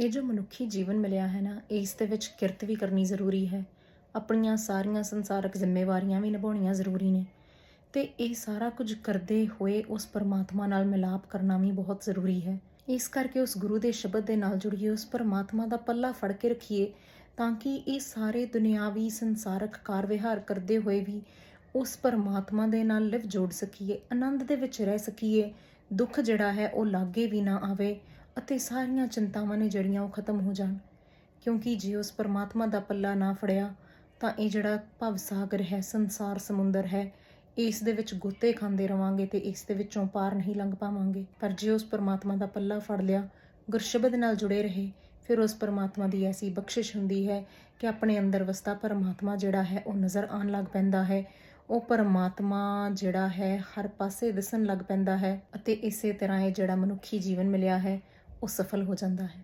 ਇਹ ਜੋ ਮਨੁੱਖੀ ਜੀਵਨ ਮਿਲਿਆ ਹੈ ਨਾ, ਇਸ ਦੇ ਵਿੱਚ ਕਿਰਤ ਵੀ ਕਰਨੀ ਜ਼ਰੂਰੀ ਹੈ। ਆਪਣੀਆਂ ਸਾਰੀਆਂ ਸੰਸਾਰਕ ਜ਼ਿੰਮੇਵਾਰੀਆਂ ਵੀ ਨਿਭਾਉਣੀਆਂ ਜ਼ਰੂਰੀ ਨੇ। ਤੇ ਇਹ ਸਾਰਾ ਕੁਝ ਕਰਦੇ ਹੋਏ ਉਸ ਪਰਮਾਤਮਾ ਨਾਲ ਮਿਲਾਪ ਕਰਨਾ ਵੀ ਬਹੁਤ ਜ਼ਰੂਰੀ ਹੈ। ਇਸ ਕਰਕੇ ਉਸ ਗੁਰੂ ਦੇ ਸ਼ਬਦ ਦੇ ਨਾਲ ਜੁੜੀਏ, ਉਸ ਪਰਮਾਤਮਾ ਦਾ ਪੱਲਾ ਫੜ ਕੇ ਰੱਖੀਏ, ਤਾਂ ਕਿ ਇਹ ਸਾਰੇ ਦੁਨਿਆਵੀ ਸੰਸਾਰਕ ਕਾਰ ਵਿਹਾਰ ਕਰਦੇ ਹੋਏ ਵੀ ਉਸ ਪਰਮਾਤਮਾ ਦੇ ਨਾਲ ਲਿਵ ਜੋੜ ਸਕੀਏ, ਆਨੰਦ ਦੇ ਵਿੱਚ ਰਹਿ ਸਕੀਏ। ਦੁੱਖ ਜਿਹੜਾ ਹੈ ਉਹ ਲਾਗੇ ਵੀ ਨਾ ਆਵੇ ਅਤੇ ਸਾਰੀਆਂ ਚਿੰਤਾਵਾਂ ਨੇ ਜਿਹੜੀਆਂ ਉਹ ਖਤਮ ਹੋ ਜਾਣ। ਕਿਉਂਕਿ ਜੇ ਉਸ ਪਰਮਾਤਮਾ ਦਾ ਪੱਲਾ ਨਾ ਫੜਿਆ, ਤਾਂ ਇਹ ਜਿਹੜਾ ਭਵ ਸਾਗਰ ਹੈ, ਸੰਸਾਰ ਸਮੁੰਦਰ ਹੈ, ਇਸ ਦੇ ਵਿੱਚ ਗੋਤੇ ਖਾਂਦੇ ਰਵਾਂਗੇ ਤੇ ਇਸ ਦੇ ਵਿੱਚੋਂ ਪਾਰ ਨਹੀਂ ਲੰਘ ਪਾਵਾਂਗੇ। ਪਰ ਜੇ ਉਸ ਪਰਮਾਤਮਾ ਦਾ ਪੱਲਾ ਫੜ ਲਿਆ, ਗੁਰਸ਼ਬਦ ਨਾਲ ਜੁੜੇ ਰਹੇ, ਫਿਰ ਉਸ ਪਰਮਾਤਮਾ ਦੀ ਐਸੀ ਬਖਸ਼ਿਸ਼ ਹੁੰਦੀ ਹੈ ਕਿ ਆਪਣੇ ਅੰਦਰ ਵਸਦਾ ਪਰਮਾਤਮਾ ਜਿਹੜਾ ਹੈ, ਉਹ ਨਜ਼ਰ ਆਉਣ ਲੱਗ ਪੈਂਦਾ ਹੈ। ਉਹ ਪਰਮਾਤਮਾ ਜਿਹੜਾ ਹੈ, ਹਰ ਪਾਸੇ ਦਿਸਣ ਲੱਗ ਪੈਂਦਾ ਹੈ ਅਤੇ ਇਸੇ ਤਰ੍ਹਾਂ ਇਹ ਜਿਹੜਾ ਮਨੁੱਖੀ ਜੀਵਨ ਮਿਲਿਆ ਹੈ ਉਹ ਸਫਲ ਹੋ ਜਾਂਦਾ ਹੈ।